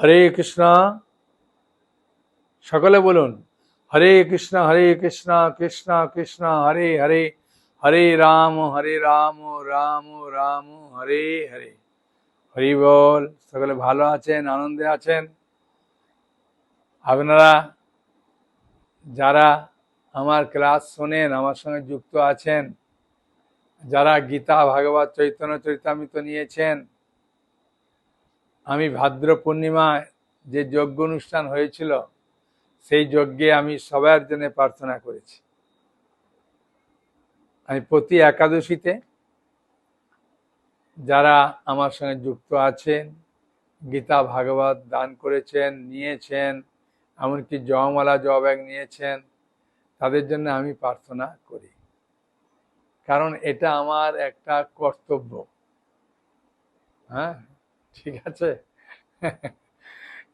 হরে কৃষ্ণ। সকলে বলুন, হরে কৃষ্ণ হরে কৃষ্ণ কৃষ্ণ কৃষ্ণ, হরে হরে। হরে রাম হরে রাম রাম রাম, হরে হরে। হরি বল, সকলে ভালো আছেন, আনন্দে আছেন? আপনারা যারা আমার ক্লাস শোনেন, আমার সঙ্গে যুক্ত আছেন, যারা গীতা, ভাগবত, চৈতন্য, চরিতামৃত নিয়েছেন আমি ভাদ্র পূর্ণিমায় যে যজ্ঞ অনুষ্ঠান হয়েছিল, সেই যজ্ঞে আমি সবার জন্য প্রার্থনা করেছি। আমি প্রতি একাদশীতে যারা আমার সঙ্গে যুক্ত আছেন, গীতা ভাগবত দান করেছেন, নিয়েছেন, এমনকি জয়মালা জবাগ নিয়েছেন, তাদের জন্য আমি প্রার্থনা করি। কারণ এটা আমার একটা কর্তব্য। হ্যাঁ? ঠিক আছে?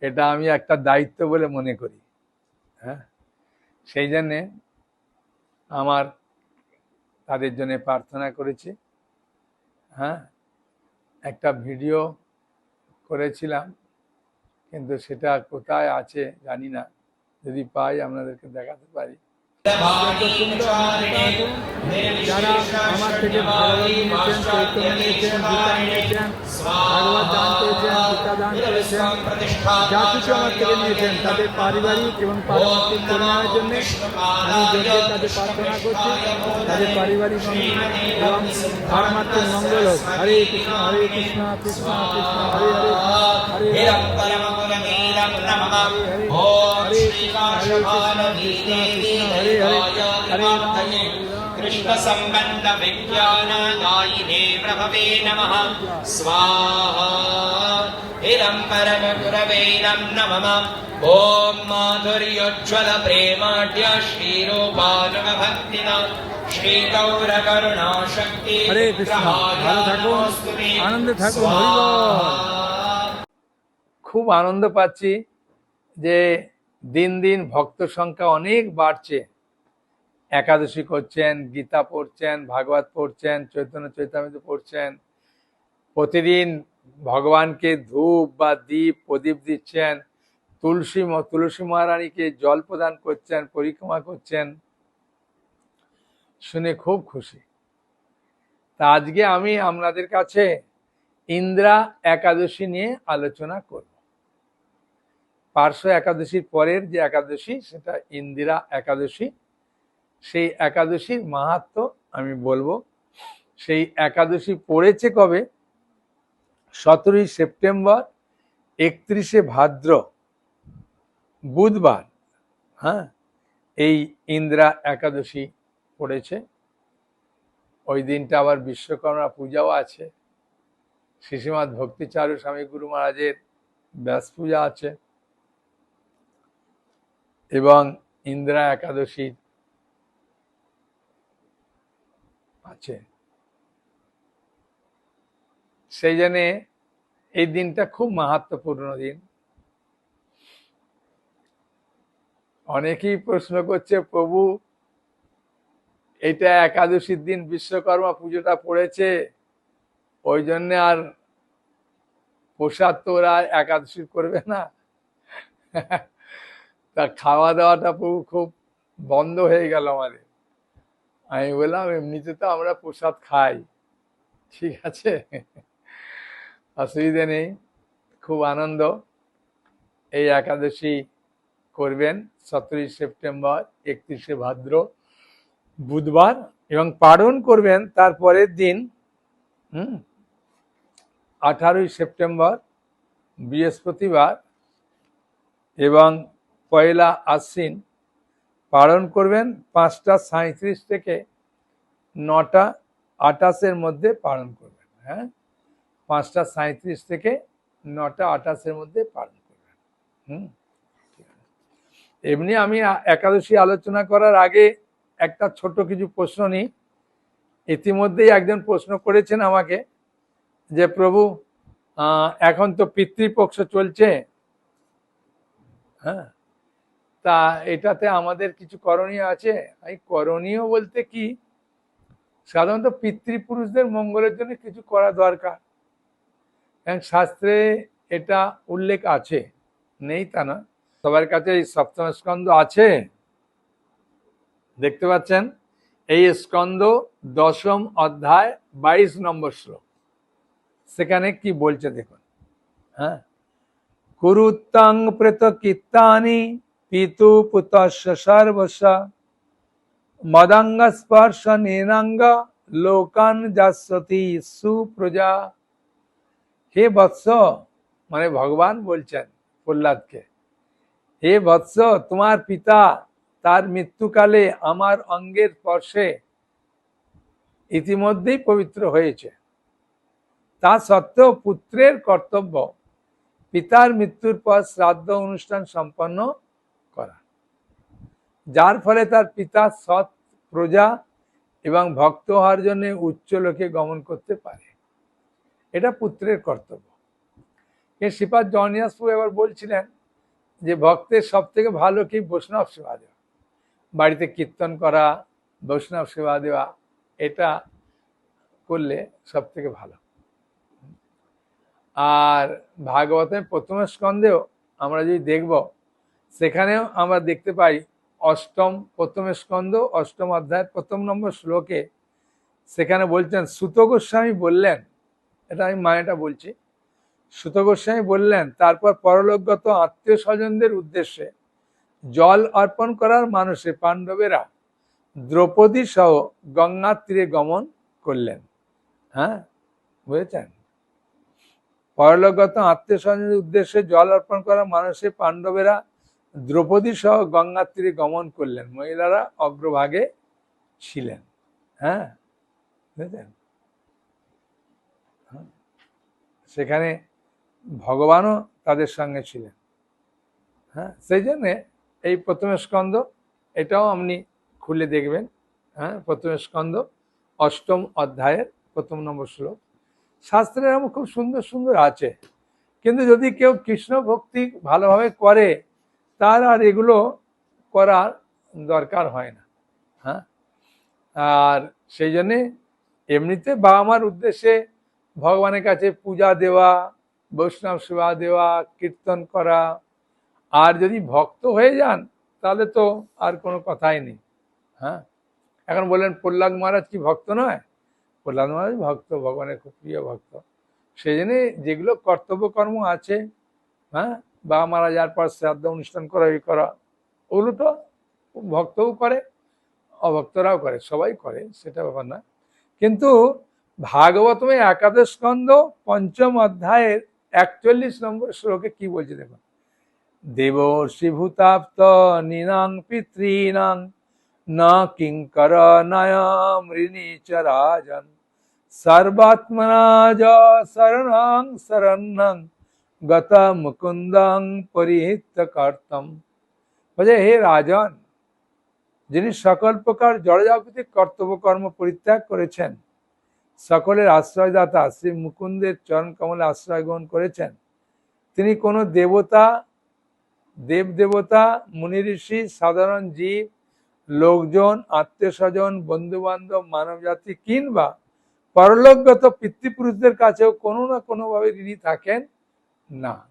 এটা আমি একটা দায়িত্ব বলে মনে করি হ্যাঁ? সেই জন্যে আমার তাদের জন্য প্রার্থনা করেছি হ্যাঁ? একটা ভিডিও করেছিলাম, কিন্তু সেটা কোথায় আছে জানি না। যদি পাই আপনাদেরকে দেখাতে পারি। যারা আমার থেকে যা কিছু আমার থেকে নিয়েছেন তাদের পারিবারিক এবং পারিবারিক কল্যাণের জন্য তাদের প্রার্থনা করছি তাদের পারিবারিক এবং মঙ্গল হরে কৃষ্ণ হরে কৃষ্ণ কৃষ্ণ কৃষ্ণ হরে হরে হরে হরে হরে হরে विज्ञानदायिने प्रभवे नमः स्वाहा इदं परमगुरवे नमः ॐ माधुर्योज्ज्वल प्रेमाढ्य श्रीरूपानुगभक्तिना श्रीगौरकरुणाशक्ति হরে কৃষ্ণ ভালো থাকুন আনন্দে থাকুন হরিবল খুব আনন্দ পাচ্ছি যে দিন দিন ভক্ত সংখ্যা অনেক বাড়ছে। একাদশী করছেন, গীতা পড়ছেন, ভাগবত পড়ছেন, চৈতন্য চৈতামৃত পড়ছেন। প্রতিদিন ভগবানকে ধূপ বা দীপ, প্রদীপ দিচ্ছেন। তুলসী তুলসী মহারানীকে জল প্রদান করছেন, পরিক্রমা করছেন। শুনে খুব খুশি। তা আজকে আমি আপনাদের কাছে ইন্দ্রা একাদশী নিয়ে আলোচনা করব। পার্শ্ব একাদশীর পরের যে একাদশী, সেটা ইন্দিরা একাদশী। সেই একাদশীর মাহাত্ম আমি বলব, সেই একাদশী পড়েছে কবে? সতেরোই সেপ্টেম্বর, একত্রিশে ভাদ্র, বুধবার। হ্যাঁ এই ইন্দ্রা একাদশী পড়েছে। ওই দিনটা আবার বিশ্বকর্মা পূজাও আছে। শিশুমাত ভক্তিচারু স্বামী গুরু মহারাজের ব্যাস পূজা আছে। এবং ইন্দ্রা একাদশী আছে। সেই জন্যে এই দিনটা খুব মাহাত্মপূর্ণ দিন। অনেকেই প্রশ্ন করছে, প্রভু, এটা একাদশীর দিন বিশ্বকর্মা পুজোটা পড়েছে, ওই জন্য আর প্রসাদ তো ওরা একাদশী করবে না? তা খাওয়া দাওয়াটা প্রভু খুব বন্ধ হয়ে গেল আমাদের। আমি বললাম, এমনিতে তো আমরা প্রসাদ খাই। ঠিক আছে। অসুবিধে নেই, খুব আনন্দ। এই একাদশী করবেন, সতেরোই সেপ্টেম্বর, একত্রিশে ভাদ্র, বুধবার এবং পালন করবেন তার পরের দিন, হুম, আঠারোই সেপ্টেম্বর, বৃহস্পতিবার এবং পয়লা আশ্বিন পালন করবেন পাঁচটা সাঁত্রিশ থেকে নটা আটাশের মধ্যে পালন করবেন হ্যাঁ? পাঁচটা সাঁত্রিশ থেকে নটা আটাশের মধ্যে পালন করবেন, হুম? এমনি আমি একাদশী আলোচনা করার আগে একটা ছোট কিছু প্রশ্ন নিই। ইতিমধ্যেই একজন প্রশ্ন করেছেন আমাকে যে, প্রভু এখন তো পিতৃপক্ষ চলছে? হ্যাঁ? তা এটাতে আমাদের কিছু করণীয় আছে। এই করণীয় বলতে কি? সাধারণত পিতৃপুরুষদের মঙ্গলের জন্য কিছু করা দরকার। শাস্ত্রে এটা উল্লেখ আছে। নেই তা না। সবার কাছে এই সপ্তম স্কন্ধ আছে। দেখতে পাচ্ছেন? এই স্কন্ধ দশম অধ্যায় বাইশ নম্বর শ্লোক। সেখানে কি বলছে দেখুন। হ্যাঁ? কুরুত্তাং প্রেত কিত্তানি পিতু সর্বস্ব। মদাঙ্গ স্পর্শ নীনাঙ্গ লোকান যাসতি সুপ্রজা। হে বৎস মানে ভগবান বলছেন প্রহ্লাদকে, হে বৎস, তোমার পিতা তার মৃত্যুকালে আমার অঙ্গের স্পর্শে ইতিমধ্যেই পবিত্র হয়েছে। তা সত্ত্বেও পুত্রের কর্তব্য, পিতার মৃত্যুর পর শ্রাদ্ধ অনুষ্ঠান সম্পন্ন যার ফলে তার পিতা সৎ প্রজা এবং ভক্ত হওয়ার জন্য উচ্চ লোকে গমন করতে পারে। এটা পুত্রের কর্তব্য। কিন্তু শ্রীপাদ জনিয়াসপু এবার বলছিলেন যে, ভক্তের সব থেকে ভালো কি? বৈষ্ণব সেবা দেওয়া। বাড়িতে কীর্তন করা, বৈষ্ণব সেবা দেওয়া, এটা করলে সব থেকে ভালো। আর ভাগবতের প্রথম স্কন্ধেও আমরা যদি দেখব, সেখানেও আমরা দেখতে পাই অষ্টম, প্রথম স্কন্ধ, অষ্টম অধ্যায়ের প্রথম নম্বর শ্লোকে সেখানে বলছেন, সুত গোস্বামী বললেন, এটা আমি মানেটা বলছি, সুত গোস্বামী বললেন, তারপর পরলোকগত আত্মীয় স্বজনদের উদ্দেশ্যে জল অর্পণ করার মানুষে পাণ্ডবেরা দ্রৌপদী সহ গঙ্গার তীরে গমন করলেন। হ্যাঁ বুঝেছেন? পরলোকগত আত্মীয় স্বজনের উদ্দেশ্যে জল অর্পণ করা মানুষের পাণ্ডবেরা দ্রৌপদী সহ গঙ্গার তীরে গমন করলেন। মহিলারা অগ্রভাগে ছিলেন। হ্যাঁ? বুঝেছেন হ্যাঁ। সেখানে ভগবানও তাদের সঙ্গে ছিলেন। হ্যাঁ? সেই জন্যে এই প্রথম স্কন্ধ, এটাও আপনি খুলে দেখবেন। হ্যাঁ? প্রথম স্কন্ধ, অষ্টম অধ্যায়ের প্রথম নম্বর শ্লোক। শাস্ত্রের এমন খুব সুন্দর সুন্দর আছে। কিন্তু যদি কেউ কৃষ্ণ ভক্তি ভালোভাবে করে তার আর এগুলো করার দরকার হয় না হ্যাঁ? আর সেই জন্যে এমনিতে বাবা মার উদ্দেশ্যে ভগবানের কাছে পূজা দেওয়া, বৈষ্ণব সেবা দেওয়া, কীর্তন করা, আর যদি ভক্ত হয়ে যান, তাহলে তো আর কোনো কথাই নেই হ্যাঁ? এখন বললেন, প্রহ্লাদ মহারাজ কি ভক্ত নয়? প্রহ্লাদ মহারাজ ভক্ত, ভগবানের খুব প্রিয় ভক্ত। সেই জন্যে যেগুলো কর্তব্য কর্ম আছে হ্যাঁ? বা মারা যাওয়ার পর শ্রাদ্ধ অনুষ্ঠান করা এই করা। ওগুলো তো ভক্তও করে, অভক্তরাও করে, সবাই করে, সেটা ব্যাপার না। কিন্তু ভাগবতমে একাদশ স্কন্ধ পঞ্চম অধ্যায়ের একচল্লিশ নম্বর শ্লোকে কি বলছে দেখুন। দেব শ্রীভূতাপ্ত নিনাং পিতৃনাং ন কিঙ্কর নয়মৃণী চ রাজন। সর্বাত্মনা শরণং শরণ্যং। গত মুকুন্দং পরিহিত কর্তম বলে হে রাজন যিনি সকল প্রকার জড়জাগতিক কর্তব্য কর্ম পরিত্যাগ করেছেন, সকলের আশ্রয়দাতা শ্রী মুকুন্দের চরণ কমলে আশ্রয় গ্রহণ করেছেন, তিনি কোনো দেবতা দেব দেবতা মুনি ঋষি, সাধারণ জীব, লোকজন আত্মীয় স্বজন বন্ধু বান্ধব মানব জাতি কিংবা পরলোকগত পিতৃপুরুষদের কাছেও কোনো না কোনোভাবে ঋণী থাকেন না।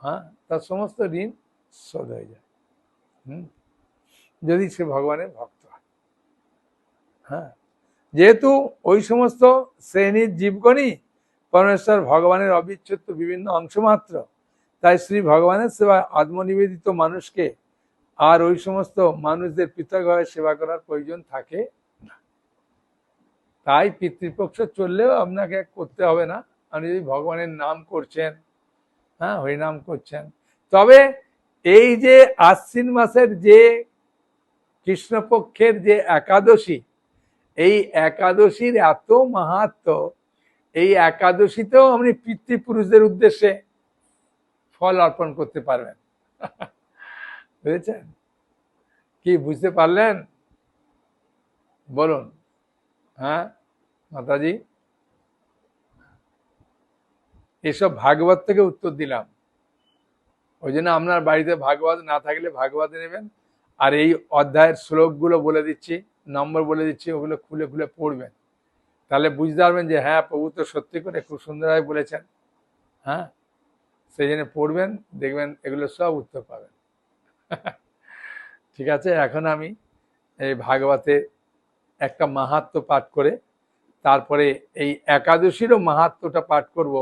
হ্যাঁ? তার সমস্ত ঋণ শোধ হয়ে যায়। হুম? যদি সে ভগবানের ভক্ত হয়। হ্যাঁ? যেহেতু ওই সমস্ত শ্রেণির জীবগণই পরমেশ্বর ভগবানের অবিচ্ছেদ্য বিভিন্ন অংশ মাত্র, তাই শ্রী ভগবানের সেবায় আত্মনিবেদিত মানুষকে আর ওই সমস্ত মানুষদের পৃথকভাবে সেবা করার প্রয়োজন থাকে না। তাই পিতৃপক্ষ চললেও আপনাকে করতে হবে না। আপনি যদি ভগবানের নাম করছেন হ্যাঁ হরিনাম করছেন। তবে এই যে আশ্বিন মাসের যে কৃষ্ণপক্ষের যে একাদশী, এই একাদশীর এত মাহাত্ম, এই একাদশীতেও আপনি পিতৃপুরুষদের উদ্দেশ্যে ফল অর্পণ করতে পারবেন। বুঝেছেন? কি, বুঝতে পারলেন? বলুন। হ্যাঁ মাতাজি? এসব ভাগবত থেকে উত্তর দিলাম। ওই জন্য আপনার বাড়িতে ভাগবত না থাকলে ভাগবত নেবেন। আর এই অধ্যায়ের শ্লোকগুলো বলে দিচ্ছি, নম্বর বলে দিচ্ছি, ওগুলো খুলে খুলে পড়বেন। তাহলে বুঝতে পারবেন যে হ্যাঁ প্রভু তো সত্যি করে খুব সুন্দরভাবে বলেছেন। হ্যাঁ? সেই জন্য পড়বেন, দেখবেন এগুলো সব উত্তর পাবেন। ঠিক আছে, এখন আমি এই ভাগবতের একটা মাহাত্ম পাঠ করে, তারপরে এই একাদশীরও মাহাত্মটা পাঠ করব।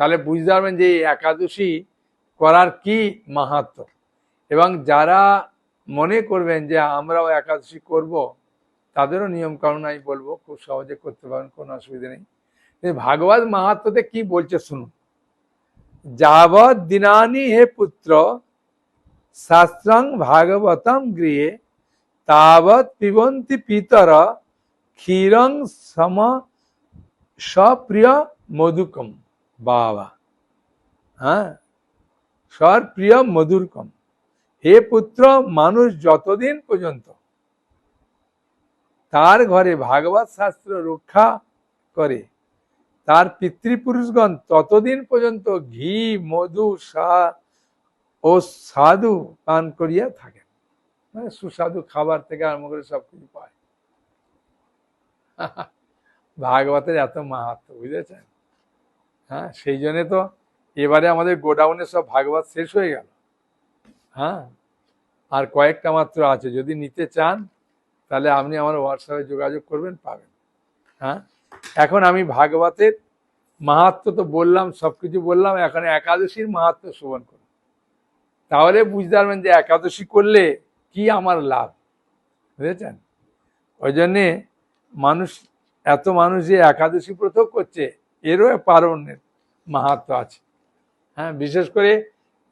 তাহলে বুঝতে পারবেন যে এই একাদশী করার কি মাহাত্ম। এবং যারা মনে করবেন যে আমরাও একাদশী করব, তাদেরও নিয়ম কানুন আমি বলব, খুব সহজে করতে পারেন কোনো অসুবিধা নেই। ভাগবত মাহাত্মতে কি বলছে শুনুন। যাবৎ দিনানি হে পুত্র, শাস্ত্রং ভাগবতম গৃহে, তাবৎ পিবন্তি পিতর, ক্ষীরং সম সপ্রিয় মধুকম। বাবা। হ্যাঁ? সর প্রিয় মধুরকম। হে পুত্র, মানুষ যতদিন পর্যন্ত তার ঘরে ভাগবত শাস্ত্র রক্ষা করে, তার পিতৃপুরুষগণ ততদিন পর্যন্ত ঘি, মধু ও সাধু পান করিয়া থাকেন। মানে সুস্বাদু খাবার থেকে আরম্ভ করে সব কিছু পায়। ভাগবতের এত মাহাত্ম, বুঝেছেন? হ্যাঁ সেই জন্যে তো এবারে আমাদের গোডাউনে সব ভাগবত শেষ হয়ে গেল। হ্যাঁ আর কয়েকটা মাত্র আছে, যদি নিতে চান, তাহলে আপনি আমার হোয়াটসঅ্যাপে যোগাযোগ করবেন, পাবেন। হ্যাঁ এখন আমি ভাগবতের মাহাত্ম তো বললাম, সব কিছু বললাম, এখন একাদশীর মাহাত্ম শোভন করুন। তাহলে বুঝতে পারবেন যে একাদশী করলে কি আমার লাভ, বুঝেছেন? ওই জন্যে মানুষ, এত মানুষ যে একাদশী ব্রত করছে এরও পারণের মাহাত্ম আছে। হ্যাঁ বিশেষ করে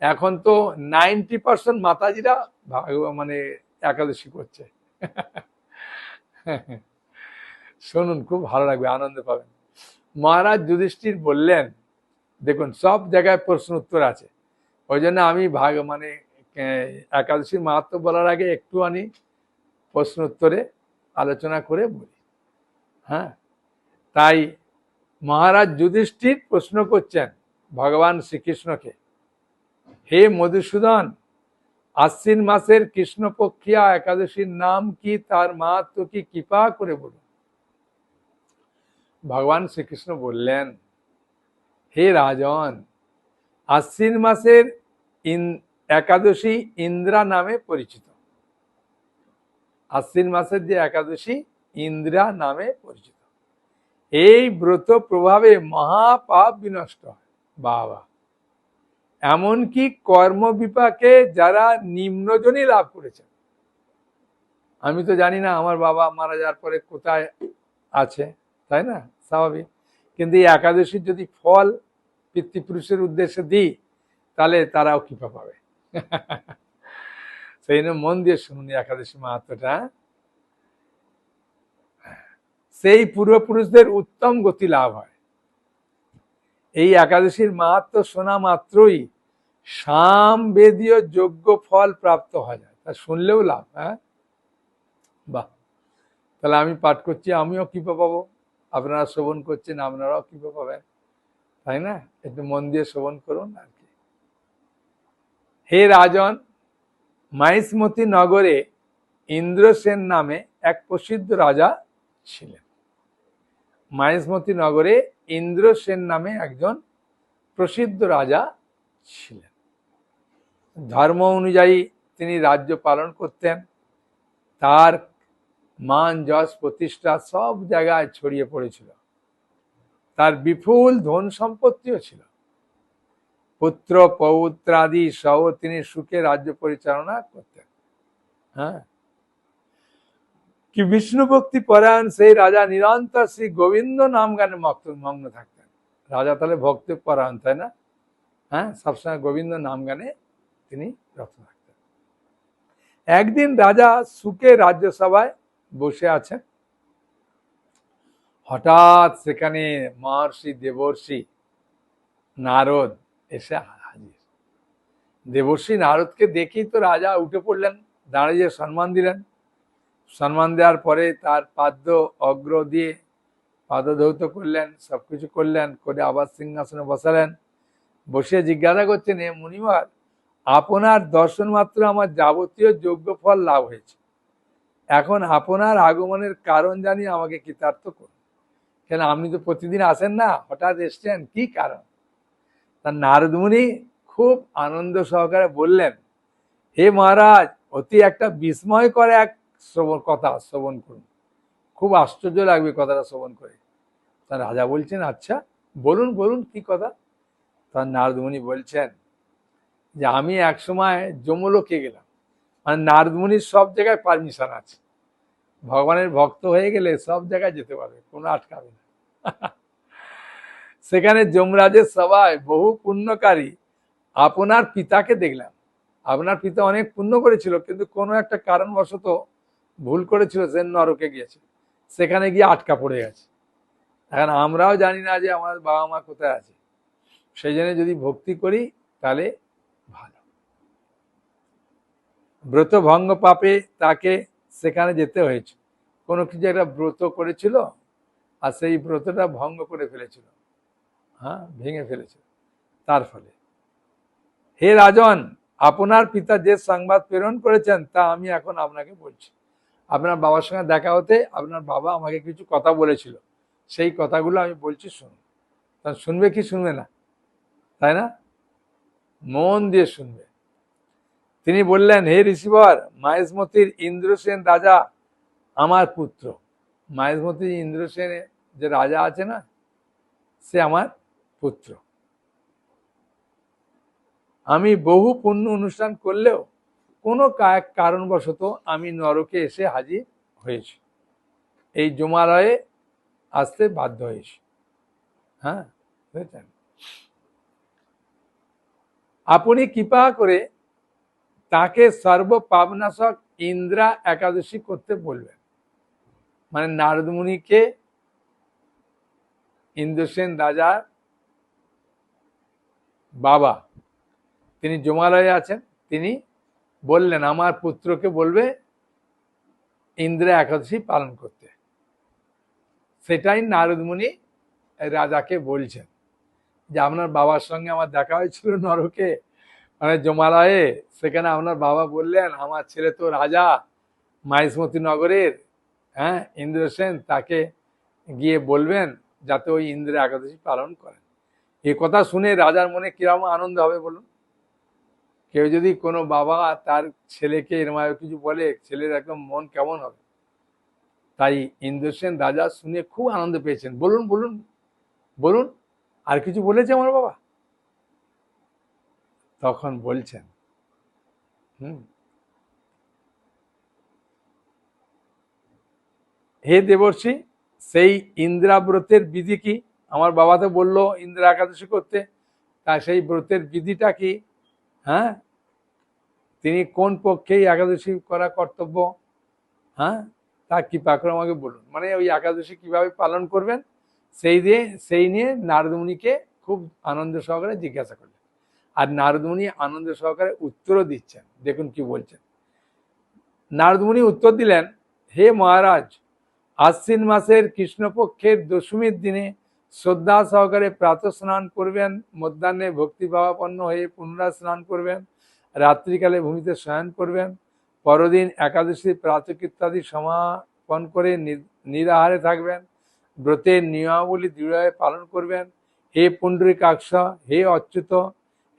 এখন তো নাইনটি পার্সেন্ট মাতাজিরা মানে একাদশী করছে। শুনুন, খুব ভালো লাগবে, আনন্দ পাবেন। মহারাজ যুধিষ্ঠির বললেন, দেখুন, সব জায়গায় প্রশ্ন উত্তর আছে। ওই জন্য আমি ভাগ মানে একাদশীর মাহাত্ম বলার আগে একটু আনি প্রশ্ন উত্তরে আলোচনা করে বলি। হ্যাঁ তাই মহারাজ যুধিষ্ঠির প্রশ্ন করছেন ভগবান শ্রীকৃষ্ণকে। হে মধুসূদন, আশ্বিন মাসের কৃষ্ণপক্ষিয়া একাদশীর নাম কি তার মাহাত্ম কি কৃপা করে বলুন। ভগবান শ্রীকৃষ্ণ বললেন, হে রাজন, আশ্বিন মাসের ইন- একাদশী ইন্দ্রা নামে পরিচিত। আশ্বিন মাসের যে একাদশী ইন্দ্রা নামে পরিচিত। এই ব্রত প্রভাবে মহাপাপ বিনষ্ট হয়। বাবা। এমনকি কর্ম বিপাকে যারা নিম্নজনই লাভ করেছেন। আমি তো জানি না আমার বাবা মারা যাওয়ার পরে কোথায় আছে, তাই না? স্বাভাবিক। কিন্তু এই একাদশীর যদি ফল পিতৃপুরুষের উদ্দেশ্যে দিই, তাহলে তারাও কৃপা পাবে। সেই জন্য মন দিয়ে শুনুন একাদশী মাহাত্মটা সেই পূর্বপুরুষদের উত্তম গতি লাভ হয়। এই একাদশীর মাহাত্ম শোনা মাত্রই সাম বেদীয় যোগ্য ফল প্রাপ্ত হয় যায়। তা শুনলেও লাভ হ্যাঁ? বাহ! তাহলে আমি পাঠ করছি, আমিও কৃপা পাবো। আপনারা শ্রবণ করছেন, আপনারাও কৃপা পাবেন। তাই না? একটু মন দিয়ে শ্রবণ করুন আর কি। হে রাজন, মাইসমতি নগরে ইন্দ্রসেন নামে এক প্রসিদ্ধ রাজা ছিলেন। মাইসমতি নগরে ইন্দ্র সেন নামে একজন প্রসিদ্ধ রাজা ছিলেন। ধর্ম অনুযায়ী তিনি রাজ্য পালন করতেন। তার মান, যশ, প্রতিষ্ঠা সব জায়গায় ছড়িয়ে পড়েছিল। তার বিপুল ধন সম্পত্তিও ছিল। পুত্র, পৌত্রাদি সহ তিনি সুখে রাজ্য পরিচালনা করতেন। হ্যাঁ? কি বিষ্ণু ভক্তি পরায়ণ সেই রাজা নিরন্তর শ্রী গোবিন্দ নাম গানে মগ্ন- থাকতেন রাজা তাহলে ভক্তি পরায়ণ তাই না হ্যাঁ সবসময় গোবিন্দ নাম গানে তিনি রত থাকতেন একদিন রাজা সুখে রাজ্যসভায় বসে আছেন হঠাৎ সেখানে মহর্ষি দেবর্ষি নারদ এসে হাজির দেবর্ষি নারদকে দেখেই তো রাজা উঠে পড়লেন দাঁড়িয়ে সম্মান দিলেন সম্মান দেওয়ার পরে তার পাদ্য অগ্র দিয়ে পাদধৌত করলেন, সবকিছু করলেন, করে আবার সিংহাসনে বসালেন। বসে জিজ্ঞাসা করছেন, এ মুনিবার আপনার দর্শন মাত্র আমার যাবতীয় যোগ্য ফল লাভ হয়েছে। এখন আপনার আগমনের কারণ জানি আমাকে কৃতার্থ করুন। কেন, আপনি তো প্রতিদিন আসেন না, হঠাৎ এসছেন, কি কারণ? তা নারদমুনি খুব আনন্দ সহকারে বললেন, হে মহারাজ, অতি একটা বিস্ময় করে এক শ্রবণ, কথা শ্রবণ করুন। খুব আশ্চর্য লাগবে কথাটা শ্রবণ করে। তা রাজা বলছেন আচ্ছা বলুন বলুন, কি কথা? তার নারদমণি বলছেন যে, আমি এক সময় যমলোকে গেলাম। মানে নারদমণির সব জায়গায় পারমিশন আছে। ভগবানের ভক্ত হয়ে গেলে সব জায়গায় যেতে পারবে, কোনো আটকাবে না। সেখানে যমরাজের সভায় বহু পুণ্যকারী আপনার পিতাকে দেখলাম। আপনার পিতা অনেক পুণ্য করেছিল, কিন্তু কোনো একটা কারণবশত ভুল করেছিল, সে নরকে গিয়েছে সেখানে গিয়ে আটকা পড়ে গেছে। এখন আমরাও জানি না যে আমার বাবা মা কোথায় আছে। সেই জন্য যদি ভক্তি করি, তাহলে ভালো। ব্রত ভঙ্গ পাপে তাকে সেখানে যেতে হয়েছে। কোনো কিছু একটা ব্রত করেছিল আর সেই ব্রতটা ভঙ্গ করে ফেলেছিল। হ্যাঁ ভেঙে ফেলেছিল। তার ফলে। হে রাজন, আপনার পিতা যে সংবাদ প্রেরণ করেছেন, তা আমি এখন আপনাকে বলছি। আপনার বাবার সঙ্গে দেখা হতে আপনার বাবা আমাকে কিছু কথা বলেছিল। সেই কথাগুলো আমি বলছি শুনুন তা শুনবে কি শুনবে না? তাই না? মন দিয়ে শুনবে। তিনি বললেন, হে ঋষিবর, মাহেশমতির ইন্দ্রসেন রাজা আমার পুত্র। মাহেশমতির ইন্দ্রসেন যে রাজা আছে না, সে আমার পুত্র। আমি বহু পুণ্য অনুষ্ঠান করলেও কোনো কারণবশত আমি নরকে এসে হাজির হয়েছি। এই জমালয়ে আসতে বাধ্য হয়েছি। হ্যাঁ বুঝেছেন? আপনি কৃপা করে তাকে সর্বপাবনাশক ইন্দ্রা একাদশী করতে বলবেন। মানে নারদমুনিকে ইন্দ্রসেন রাজার বাবা, তিনি জমালয়ে আছেন, তিনি বললেন, আমার পুত্রকে বলবে ইন্দ্রা একাদশী পালন করতে। সেটাই নারদমুনি রাজাকে বলছেন যে, আপনার বাবার সঙ্গে আমার দেখা হয়েছিল নরকে মানে জমালয়ে। সেখানে আপনার বাবা বললেন, আমার ছেলে তো রাজা মাইসমতি নগরের হ্যাঁ ইন্দ্রসেন তাকে গিয়ে বলবেন যাতে ওই ইন্দ্র একাদশী পালন করেন। এ কথা শুনে রাজার মনে কীরকম আনন্দ হবে বলুন? কেউ যদি কোনো বাবা তার ছেলেকে এরম কিছু বলে, ছেলের একদম মন কেমন হবে? তাই ইন্দ্রসেন রাজা শুনে খুব আনন্দ পেয়েছেন। বলুন বলুন বলুন, আর কিছু বলেছে আমার বাবা? তখন বলছেন, হুম, হে দেবর্ষি, সেই ইন্দ্রাব্রতের বিধি কি? আমার বাবা তো বলল ইন্দ্রা একাদশী করতে। তা সেই ব্রতের বিধিটা কি? হ্যাঁ? তিনি কোন পক্ষে একাদশী করা কর্তব্য? হ্যাঁ? তা কৃপা করে আমাকে বলুন। মানে ওই একাদশী কীভাবে পালন করবেন? সেই দিয়ে, সেই নিয়ে নারদমুনিকে খুব আনন্দ সহকারে জিজ্ঞাসা করলেন। আর নারদমুনি আনন্দ সহকারে উত্তরও দিচ্ছেন। দেখুন কি বলছেন। নারদমুনি উত্তর দিলেন, হে মহারাজ, আশ্বিন মাসের কৃষ্ণপক্ষের দশমীর দিনে শ্রদ্ধা সহকারে প্রাত স্নান করবেন, মধ্যাহ্নে ভক্তিভাবাপন্ন হয়ে পুনরায় স্নান করবেন, রাত্রিকালে ভূমিতে শয়ন করবেন, পরদিন একাদশী প্রাতক ইত্যাদি সমাপন করে নিরাহারে থাকবেন, ব্রতের নিয়মাবলী দৃঢ়ভাবে পালন করবেন। হে পুণ্ডরিকাক্ষ, হে অচ্যুত,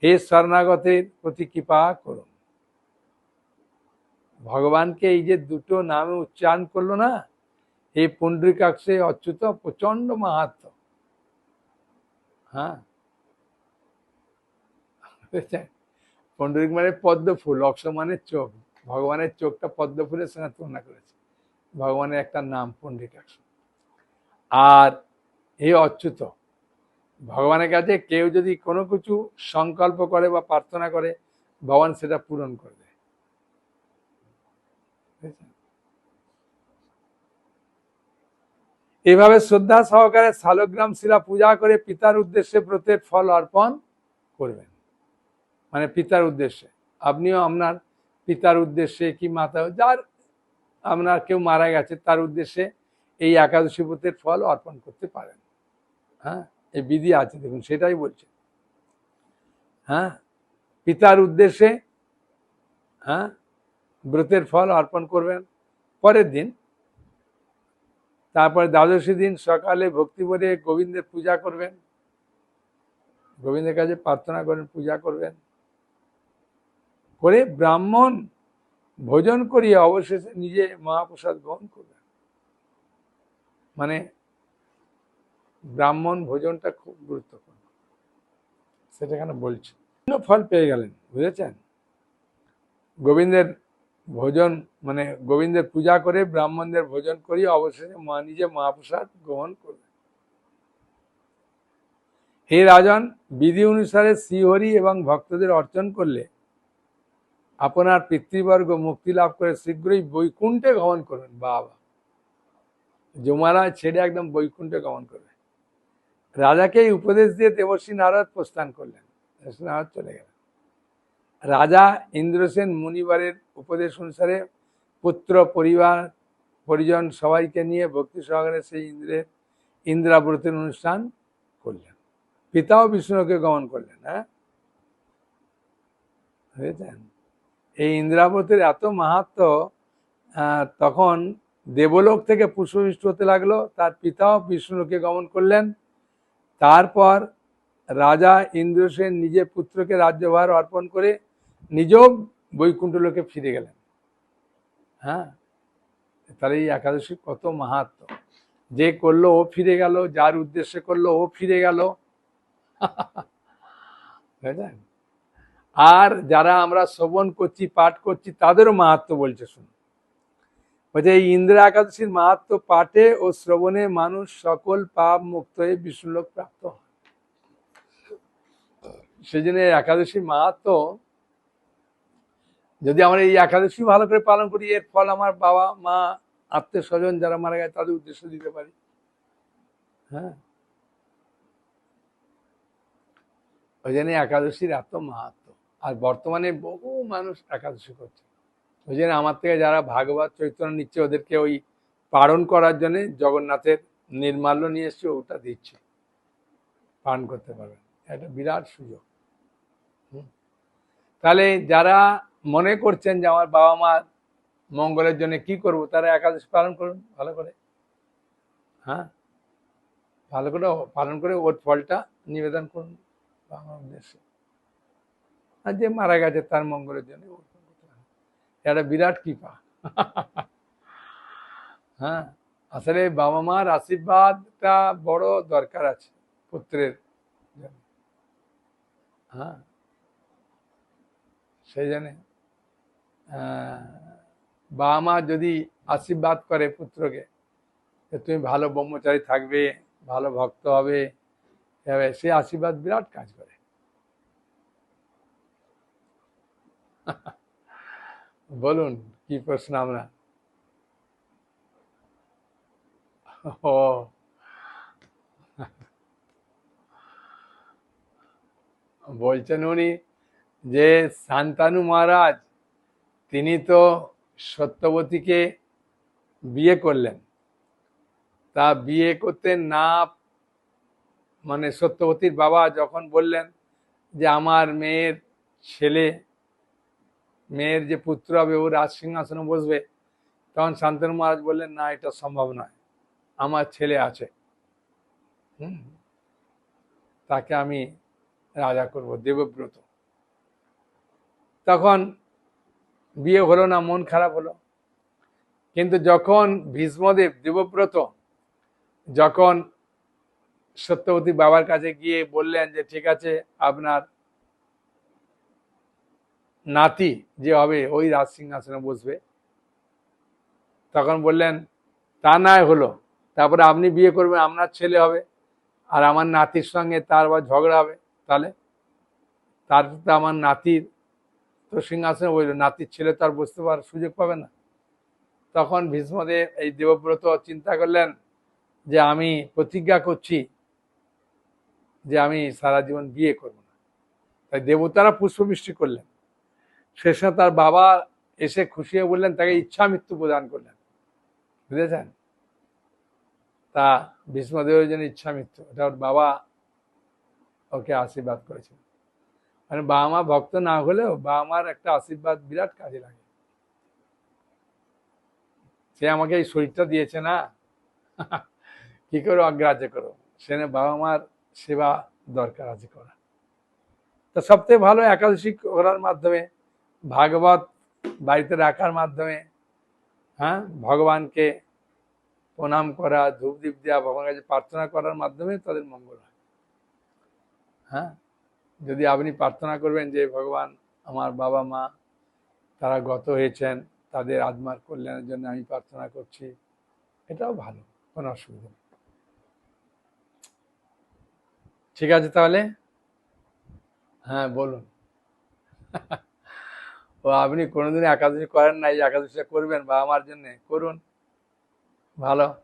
হে শরণাগতের প্রতি কৃপা করুন। ভগবানকে এই যে দুটো নামে উচ্চারণ করল না এই পুণ্ডরিকাক্ষে অচ্যুত প্রচণ্ড মাহাত্ম হ্যাঁ? পুণ্ডরিক মানে পদ্ম ফুল অক্ষ মানে চোখ। ভগবানের চোখটা পদ্ম ফুলের সঙ্গে তুলনা করেছে। ভগবানের একটা নাম পুণ্ডরিকাক্ষ আর হে অচ্যুত। ভগবানের কাছে কেউ যদি কোনো কিছু সংকল্প করে বা প্রার্থনা করে, ভগবান সেটা পূরণ করে দেয়। এভাবে শ্রদ্ধা সহকারে শালগ্রাম শিলা পূজা করে পিতার উদ্দেশ্যে ব্রতের ফল অর্পণ করবেন। মানে পিতার উদ্দেশ্যে। আপনিও আপনার পিতার উদ্দেশ্যে কি মাতা, যার আপনার কেউ মারা গেছে, তার উদ্দেশ্যে এই একাদশী ব্রতের ফল অর্পণ করতে পারেন। হ্যাঁ এই বিধি আছে, দেখুন, সেটাই বলছে। হ্যাঁ পিতার উদ্দেশ্যে হ্যাঁ ব্রতের ফল অর্পণ করবেন। পরের দিন তারপরে দ্বাদশী দিন সকালে ভক্তি ভরে গোবিন্দের পূজা করবেন। গোবিন্দের কাছে প্রার্থনা করেন, পূজা করবেন। করে ব্রাহ্মণ ভোজন করিয়ে অবশেষে নিজে মহাপ্রসাদ গ্রহণ করবেন। মানে ব্রাহ্মণ ভোজনটা খুব গুরুত্বপূর্ণ। সেটা এখানে বলছি। ফল পেয়ে গেলেন, বুঝেছেন? গোবিন্দের ভোজন মানে গোবিন্দের পূজা করে ব্রাহ্মণদের ভোজন করিয়ে অবশেষে মা নিজে মহাপ্রসাদ গ্রহণ করবেন হে রাজন, বিধি অনুসারে শ্রীহরি এবং ভক্তদের অর্চন করলে আপনার পিতৃবর্গ মুক্তি লাভ করে শীঘ্রই বৈকুণ্ঠে গমন করবেন বাবা। জমারা ছেড়ে একদম বৈকুণ্ঠে গমন করবে রাজাকে উপদেশ দিয়ে দেবশ্রী নারদ প্রস্থান করলেন। নারদ চলে গেলেন। রাজা ইন্দ্রসেন মুনিবারের উপদেশ অনুসারে পুত্র, পরিবার, পরিজন সবাইকে নিয়ে ভক্তি সহকারে সেই ইন্দ্রের ইন্দ্রাব্রতের অনুষ্ঠান করলেন। পিতাও বিষ্ণুকে গমন করলেন হ্যাঁ? বুঝেছেন? এই ইন্দ্রাবতীর এত মাহাত্ম তখন দেবলোক থেকে পুষ্পবিষ্ট হতে লাগল, তার পিতাও বিষ্ণুকে গমন করলেন। তারপর রাজা ইন্দ্রসেন নিজে পুত্রকে রাজ্যভার অর্পণ করে নিজেও বৈকুণ্ঠ লোকে ফিরে গেলেন। হ্যাঁ? তাহলে এই একাদশী কত মাহাত্ম। যে করল ও ফিরে গেল, যার উদ্দেশ্যে করল ও ফিরে গেল। বুঝলেন আর যারা আমরা শ্রবণ করছি, পাঠ করছি, তাদেরও মাহাত্ম বলছে, শুনুন। বলছে, এই ইন্দ্রা একাদশীর মাহাত্ম পাঠে ও শ্রবণে মানুষ সকল পাপ মুক্ত হয়ে বিষ্ণুলোক প্রাপ্ত হয়। সেই জন্য এই একাদশীর মাহাত্ম যদি আমরা এই একাদশী ভালো করে পালন করি, এর ফল আমার বাবা, মা, আত্মীয় স্বজন যারা মারা গেছে, তাদের উদ্দেশ্য দিতে পারি। হ্যাঁ। ওই জন্য একাদশীর এত মাহাত্ম। আর বর্তমানে বহু মানুষ একাদশী করছে। ওই জন্য আমার থেকে যারা ভাগবত, চৈতন্য নিচ্ছে, ওদেরকে ওই পালন করার জন্য জগন্নাথের নির্মাল্য নিয়ে এসছে, ওটা দিচ্ছে। পান করতে পারবেন এটা বিরাট সুযোগ। তাহলে যারা মনে করছেন যে আমার বাবা মার মঙ্গলের জন্য কি করব? তারা একাদশ পালন করুন, ভালো করে। হ্যাঁ? ভালো করে পালন করে ওর ফলটা নিবেদন করুন আর যে মারা গেছে তার মঙ্গলের জন্য এটা বিরাট কৃপা। হ্যাঁ? আসলে বাবা মার আশীর্বাদটা বড় দরকার আছে পুত্রের জন্য। হ্যাঁ? সেই জন্য বাবা মা যদি আশীর্বাদ করে পুত্রকে তুমি ভালো ব্রহ্মচারী থাকবে, ভালো ভক্ত হবে সে আশীর্বাদ বিরাট কাজ করে। বলুন, কি প্রশ্ন আমরা? ও। বলছেন উনি যে শান্তানু মহারাজ তিনি তো সত্যবতীকে বিয়ে করলেন। তা বিয়ে করতে না মানে সত্যবতীর বাবা যখন বললেন যে আমার মেয়ের ছেলে, মেয়ের যে পুত্র হবে, ও রাজ সিংহাসনে বসবে, তখন শান্তনু মহারাজ বললেন, না, এটা সম্ভব নয়। আমার ছেলে আছে। হুম? তাকে আমি রাজা করব, দেবব্রত। তখন বিয়ে হলো না, মন খারাপ হলো। কিন্তু যখন ভীষ্মদেব দেবব্রত, যখন সত্যবতী বাবার কাছে গিয়ে বললেন যে, ঠিক আছে, আপনার নাতি যে হবে, ওই রাজ সিংহাসনে বসবে। তখন বললেন, তা নয় হলো, তারপরে আপনি বিয়ে করবেন, আপনার ছেলে হবে, আর আমার নাতির সঙ্গে তার আবার ঝগড়া হবে, তাহলে? তার আমার নাতির তো সিংহাসনে বসল নাতির ছেলে তার বসতে পারার সুযোগ পাবে না। তখন ভীষ্মদেব এই দেবব্রত চিন্তা করলেন যে আমি প্রতিজ্ঞা করছি যে আমি সারা জীবন বিয়ে করব না। তাই দেবতারা পুষ্পবৃষ্টি করলেন। শেষে তার বাবা এসে খুশি হয়ে বললেন, তাকে ইচ্ছা মৃত্যু প্রদান করলেন। বুঝেছেন? তা ভীষ্মদেবের জন্য ইচ্ছা মৃত্যু। এটা ওর বাবা ওকে আশীর্বাদ করেছিল। মানে বাবা মা ভক্ত না হলেও বাবা মার একটা আশীর্বাদ বিরাট কাজে লাগে। সে আমাকে এই শরীরটা দিয়েছে না। কি করো, অগ্রাহ্য করো। সেনে বাবা মার সেবা দরকার আছে করা তা সবথেকে ভালো একাদশী করার মাধ্যমে, ভাগবত বাড়িতে রাখার মাধ্যমে হ্যাঁ ভগবানকে প্রণাম করা ধূপ দীপ দেওয়া ভগবানের কাছে প্রার্থনা করার মাধ্যমে তাদের মঙ্গল হয়। হ্যাঁ যদি আপনি প্রার্থনা করবেন যে ভগবান আমার বাবা মা, তারা গত হয়েছেন, তাদের আত্মার কল্যাণের জন্য আমি প্রার্থনা করছি, এটাও ভালো, কোনো অসুবিধা নেই। ঠিক আছে তাহলে? হ্যাঁ বলুন। ও, আপনি কোনোদিন একাদশী করেন না এই একাদশীটা করবেন বা আমার জন্য? করুন। ভালো।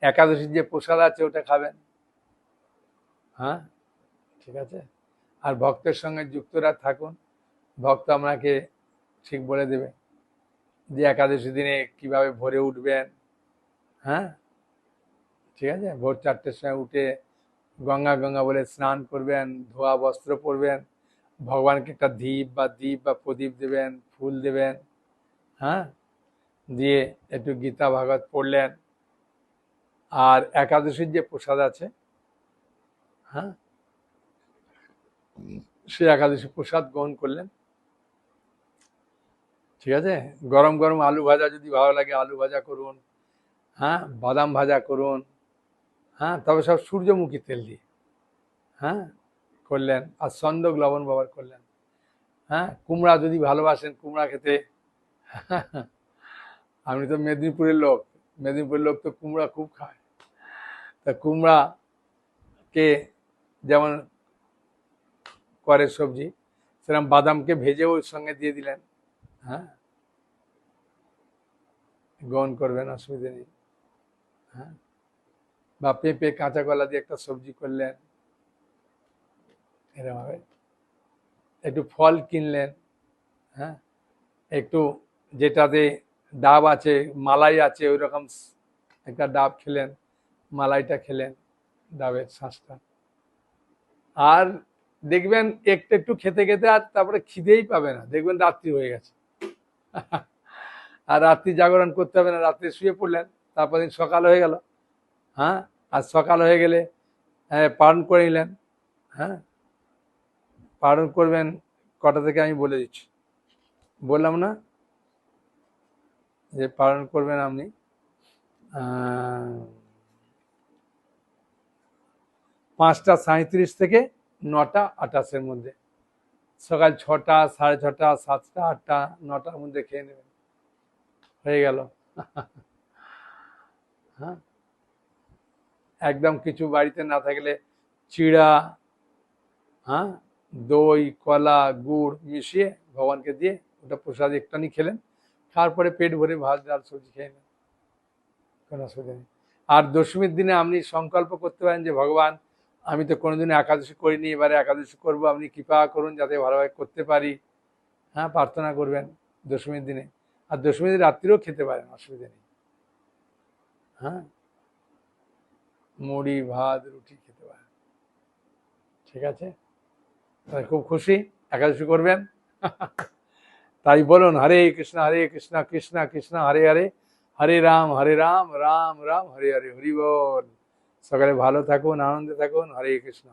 একাদশীর যে প্রসাদ আছে, ওটা খাবেন। হ্যাঁ? ঠিক আছে? আর ভক্তের সঙ্গে যুক্তরা থাকুন। ভক্ত আপনাকে ঠিক বলে দেবে যে একাদশী দিনে কীভাবে ভোরে উঠবেন হ্যাঁ? ঠিক আছে? ভোর চারটের সময় উঠে গঙ্গা গঙ্গা বলে স্নান করবেন, ধোয়া বস্ত্র পরবেন, ভগবানকে একটা দ্বীপ বা দ্বীপ বা প্রদীপ দেবেন, ফুল দেবেন হ্যাঁ? দিয়ে একটু গীতা ভাগবত পড়লেন। আর একাদশীর যে প্রসাদ আছে হ্যাঁ? সে একাদশী প্রসাদ গ্রহণ করলেন। ঠিক আছে? গরম গরম আলু ভাজা যদি ভালো লাগে, আলু ভাজা করুন হ্যাঁ? বাদাম ভাজা করুন হ্যাঁ? তবে সব সূর্যমুখী তেল দিয়ে হ্যাঁ? করলেন। আর সন্দক লবণ ব্যবহার করলেন হ্যাঁ? কুমড়া যদি ভালোবাসেন, কুমড়া খেতে, আমি তো মেদিনীপুরের লোক মেদিনীপুরের লোক তো কুমড়া খুব খায়। তা কুমড়াকে যেমন করে সবজি সেরকম বাদামকে ভেজেও ওর সঙ্গে দিয়ে দিলেন। হ্যাঁ? গ্রহণ করবেন, অসুবিধা নেই। হ্যাঁ? বা পেঁপে, কাঁচা কলা দিয়ে একটা সবজি করলেন। এরকম হবে একটু ফল কিনলেন। হ্যাঁ? একটু যেটাতে ডাব আছে, মালাই আছে ওই রকম একটা ডাব খেলেন, মালাইটা খেলেন, ডাবের শ্বাসটা আর দেখবেন একটু একটু খেতে খেতে আর তারপরে খিদেই পাবে না। দেখবেন রাত্রি হয়ে গেছে। আর রাত্রি জাগরণ করতে হবে না, রাত্রে শুয়ে পড়লেন, তারপর দিন সকাল হয়ে গেল। হ্যাঁ? আর সকাল হয়ে গেলে পালন করে নিলেন। হ্যাঁ? পালন করবেন কটা থেকে আমি বলে দিচ্ছি। বললাম না? যে পালন করবেন আপনি। পাঁচটা সাঁত্রিশ থেকে নটা আটাশের মধ্যে। সকাল ছটা, সাড়ে ছটা, সাতটা, আটটা, নটার মধ্যে খেয়ে নেবেন। হয়ে গেল। হ্যাঁ। একদম কিছু বাড়িতে না থাকলে চিড়া হ্যাঁ দই, কলা, গুড় মিশিয়ে ভগবানকে দিয়ে ওটা প্রসাদ একটুখানি খেলেন। তারপরে পেট ভরে ভাত, ডাল, সবজি খেয়ে নেন। কোনো অসুবিধা নেই। আর দশমীর দিনে আপনি সংকল্প করতে পারেন যে, ভগবান আমি তো কোনোদিন একাদশী করিনি, এবারে একাদশী করব, আপনি কৃপা করুন যাতে ভালোভাবে করতে পারি। হ্যাঁ প্রার্থনা করবেন দশমীর দিনে। আর দশমীর দিন রাত্রিরেও খেতে পারেন, অসুবিধা নেই। হ্যাঁ মুড়ি, ভাত, রুটি খেতে পারেন। ঠিক আছে? খুব খুশি, একাদশী করবেন। তাই বলুন, হরে কৃষ্ণ হরে কৃষ্ণ কৃষ্ণ কৃষ্ণ, হরে হরে হরে রাম হরে রাম রাম রাম, হরে হরে, হরি বল। সকালে ভালো থাকুন আনন্দে থাকুন। হরে কৃষ্ণ।